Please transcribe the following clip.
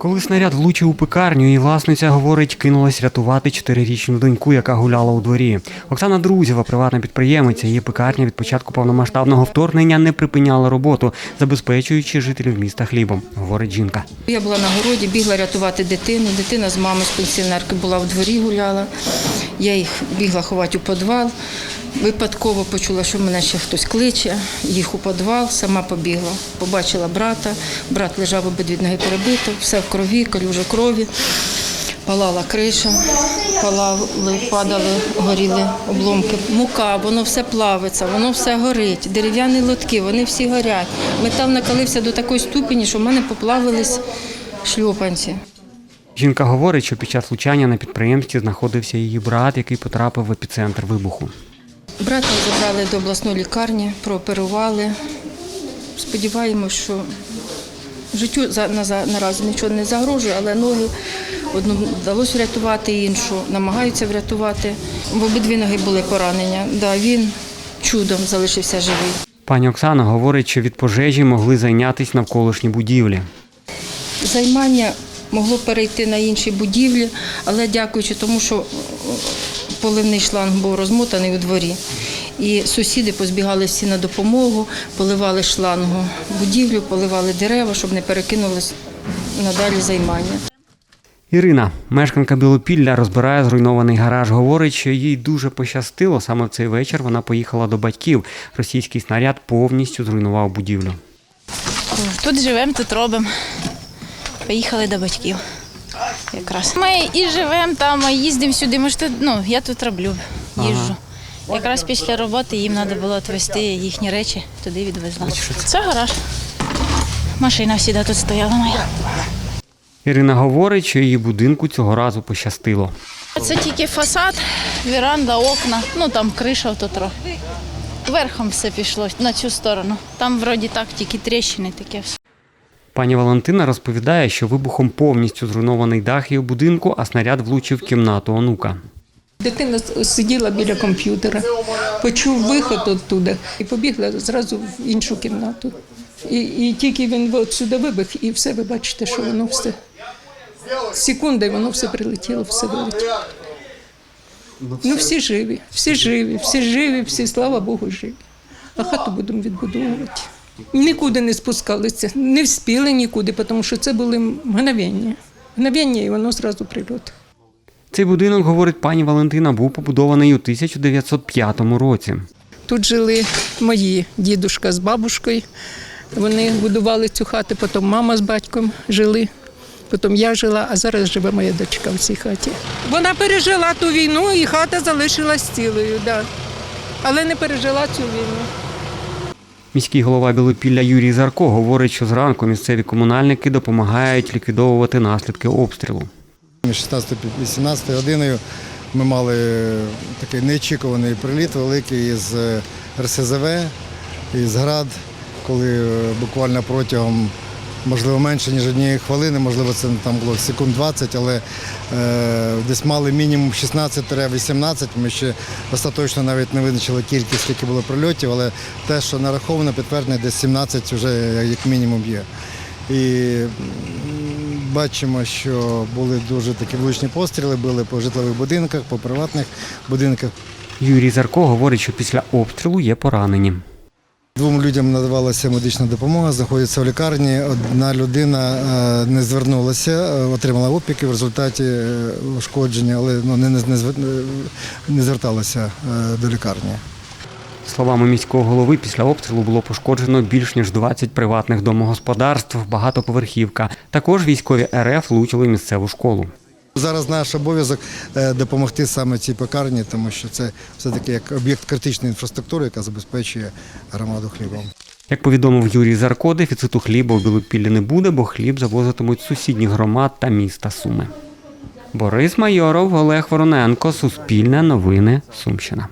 Коли снаряд влучив у пекарню, і власниця, говорить, кинулась рятувати чотирирічну доньку, яка гуляла у дворі. Оксана Друзєва, приватна підприємиця, її пекарня від початку повномасштабного вторгнення не припиняла роботу, забезпечуючи жителів міста хлібом, говорить жінка. Я була на городі, бігла рятувати дитину. Дитина з мамою з пенсіонерки була в дворі гуляла. Я їх бігла ховати у підвал. Випадково почула, що мене ще хтось кличе, їх у підвал, сама побігла. Побачила брата. Брат лежав обидві ноги перебито, все в крові, калюжа крові. Палала криша, палали, падали, горіли обломки. Мука, воно все плавиться, воно все горить. Дерев'яні лотки, вони всі горять. Метал накалився до такої ступені, що в мене поплавились шльопанці. Жінка говорить, що під час влучання на підприємстві знаходився її брат, який потрапив в епіцентр вибуху. Брата забрали до обласної лікарні, прооперували. Сподіваємось, що життю наразі нічого не загрожує, але ноги одну вдалося врятувати, іншу намагаються врятувати. В обидві ноги були поранення. Да, він чудом залишився живий. Пані Оксана говорить, що від пожежі могли зайнятися навколишні будівлі. Займання могло перейти на інші будівлі, але дякуючи тому, що е, поливний шланг був розмотаний у дворі. І сусіди позбігали всі на допомогу, поливали шлангу будівлю, поливали дерева, щоб не перекинулись надалі займання. Ірина, мешканка Білопілля, розбирає зруйнований гараж. Говорить, що їй дуже пощастило. Саме в цей вечір вона поїхала до батьків. Російський снаряд повністю зруйнував будівлю. Тут живемо, тут робимо. Поїхали до батьків. Якраз. Ми і живемо там, і їздимо сюди. Ми ж тут, ну, я тут роблю, їжджу. Якраз після роботи їм треба було відвезти їхні речі, туди відвезла. Це гараж. Машина всіда тут стояла моя. Ірина говорить, що її будинку цього разу пощастило. Це тільки фасад, веранда, окна, ну там криша то трохи. Верхом все пішло на цю сторону. Там вроді так, тільки тріщини таке все. Пані Валентина розповідає, що вибухом повністю зруйнований дах її будинку, а снаряд влучив в кімнату онука. Дитина сиділа біля комп'ютера, почув виход оттуда і побігла зразу в іншу кімнату. І, і тільки він от сюди вибіг, і все, ви бачите, що воно все. Секунди воно все прилетіло, все вилетіло. Ну, всі живі, всі живі, всі живі, всі, слава Богу, живі. А хату будемо відбудовувати. Нікуди не спускалися, не вспіли нікуди, тому що це були мгновення. Мгновення, і воно зразу прильот. Цей будинок, говорить пані Валентина, був побудований у 1905 році. Тут жили мої дідушка з бабушкою. Вони будували цю хату, потім мама з батьком жили. Потім я жила, а зараз живе моя дочка в цій хаті. Вона пережила ту війну і хата залишилась цілою, да. але не пережила цю війну. Міський голова Білопілля Юрій Зарко говорить, що зранку місцеві комунальники допомагають ліквідовувати наслідки обстрілу. 16-18 годиною ми мали такий неочікуваний приліт великий із е, РСЗВ, із ГРАД, коли е, буквально протягом, можливо, менше, ніж однієї хвилини, можливо, це там було секунд 20, але е, десь мали мінімум 16-18. Ми ще остаточно навіть не визначили кількість, скільки було прильотів, але те, що нараховано, підтверджено, десь 17 вже як мінімум є. І бачимо, що були дуже такі влучні постріли, били по житлових будинках, по приватних будинках. Юрій Зарко говорить, що після обстрілу є поранені. Двом людям надавалася медична допомога, знаходяться в лікарні. Одна людина е, не звернулася, е, отримала опіки в результаті е, ушкодження, але ну, не, не, не зверталася до лікарні. Словами міського голови, після обстрілу було пошкоджено більш ніж 20 приватних домогосподарств, багатоповерхівка. Також військові РФ влучили місцеву школу. Зараз наш обов'язок е, допомогти саме цій пекарні, тому що це все-таки як об'єкт критичної інфраструктури, яка забезпечує громаду хлібом. Як повідомив Юрій Зарко, дефіциту хліба у Білопіллі не буде, бо хліб завозитимуть сусідні громад та міста Суми. Борис Майоров, Олег Вороненко, Суспільне новини, Сумщина.